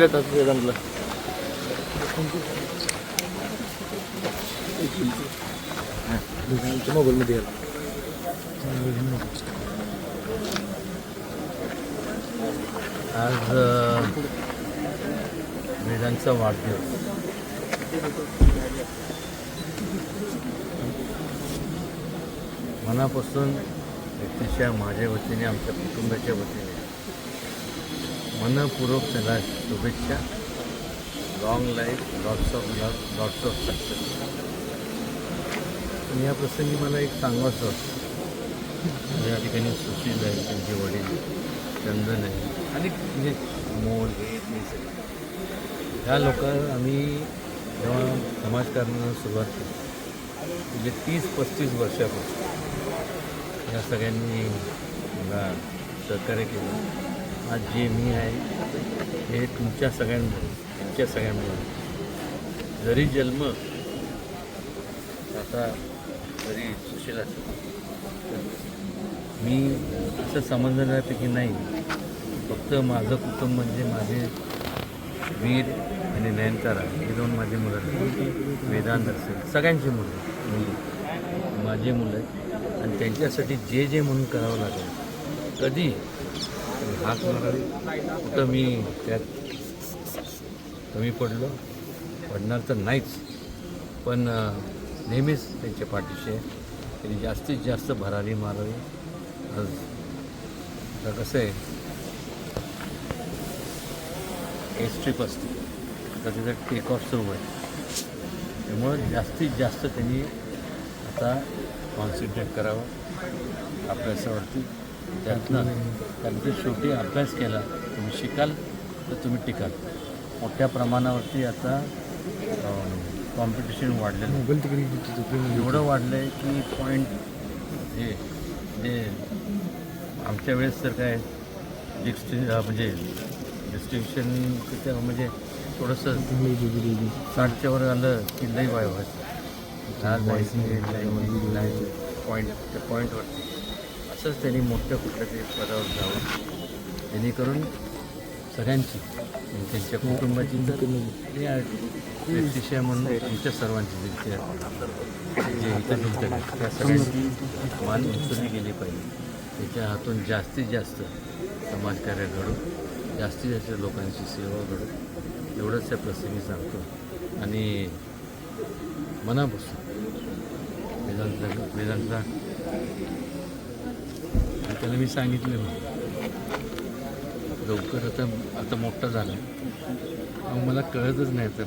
येतात वेदांतला मोबाईलमध्ये आज वेदांचा वाढदिवस. मनापासून व्यक्तिशा माझ्या वतीने आमच्या कुटुंबाच्या वतीने मनपूर्वक त्याला शुभेच्छा. Long life lots of love lots of success पण या प्रसंगी मला एक सांगायचं होतं या ठिकाणी सुशील आहे त्यांचे वडील चंदन आहे आणि म्हणजे मोल हे ह्या लोक आम्ही जेव्हा समाजकारणाला सुरुवात केली म्हणजे तीस पस्तीस वर्षापासून या सगळ्यांनी मला सहकार्य केलं. आज जे मी आहे हे तुमच्या सगळ्यांमुळे तुमच्या सगळ्यांमुळे जरी जन्म आता जरी सुशील तर मी असं समजण्यापैकी नाही फक्त माझं कुटुंब म्हणजे माझे वीर आणि नयनतारा हे दोन माझे मुलं आहेत. वेदांत असेल सगळ्यांची मुलं मुली. माझे मुलं आहेत. आणि त्यांच्यासाठी जे जे म्हणून करावं लागेल कधी हाक मारावी कुठं मी त्यात कमी पडलो. पडणार तर नाहीच. पण नेहमीच त्यांच्या पाठीशी. त्यांनी जास्तीत जास्त भरारी मारावी. आज आता कसं आहे? एस ट्रिप असते. आता त्याचा टेक ऑफ सुरू आहे. त्यामुळं जास्तीत जास्त त्यांनी आता कॉन्सन्ट्रेट करावं. अभ्यासावरती त्यातनं कारण ते शेवटी अभ्यास केला तुम्ही शिकाल तर तुम्ही टिकाल. मोठ्या प्रमाणावरती आता कॉम्पिटिशन वाढलेलं आहे. मोबाईल तिकडे एवढं वाढलं आहे की पॉईंट हे जे आमच्या वेळेस तर काय डिस्टिंग म्हणजे डिस्टिंक्शन म्हणजे थोडंसं साठच्या वर आलं की लई वाय व्हायचं पॉईंट त्या पॉईंटवरती असंच त्यांनी मोठ्या कुठल्या तरी पदावर जावं. जेणेकरून सगळ्यांची आणि त्यांच्या कुटुंबाची तर या व्यक्तिशय म्हणून तुमच्या सर्वांची त्यांच्या जे तुमच्या त्या सगळ्यांची मान उंचवली गेली पाहिजे. त्याच्या हातून जास्तीत जास्त समाजकार्य घडू. जास्तीत जास्त लोकांची सेवा घडू. एवढंच त्या प्रसंगी सांगतो. आणि मनापासून वेदांतला वेदांतला त्याला मी सांगितलं लवकर आता आता मोठा झाला. मग मला कळतच नाही तर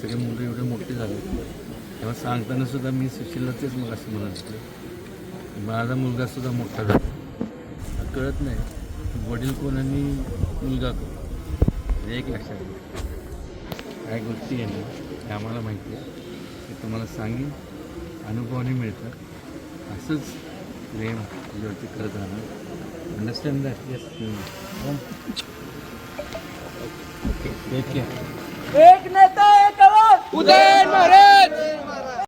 सगळे मुलं एवढे मोठे झाले. तेव्हा सांगताना सुद्धा मी सुशीलला तेच मग असं म्हणत होतो. माझा मुलगा सुद्धा मोठा झाला. कळत नाही वडील कोण आणि मुलगा कोण. म्हणजे एक लक्षात काय गोष्टी आहे ना आम्हाला माहिती आहे. ते तुम्हाला सांगेन. अनुभवाने मिळतात. असंच प्रेम तुझ्यावरती करत राहणार. Understand that yes okay take care एक नेता एक आवाज. उदयन महाराज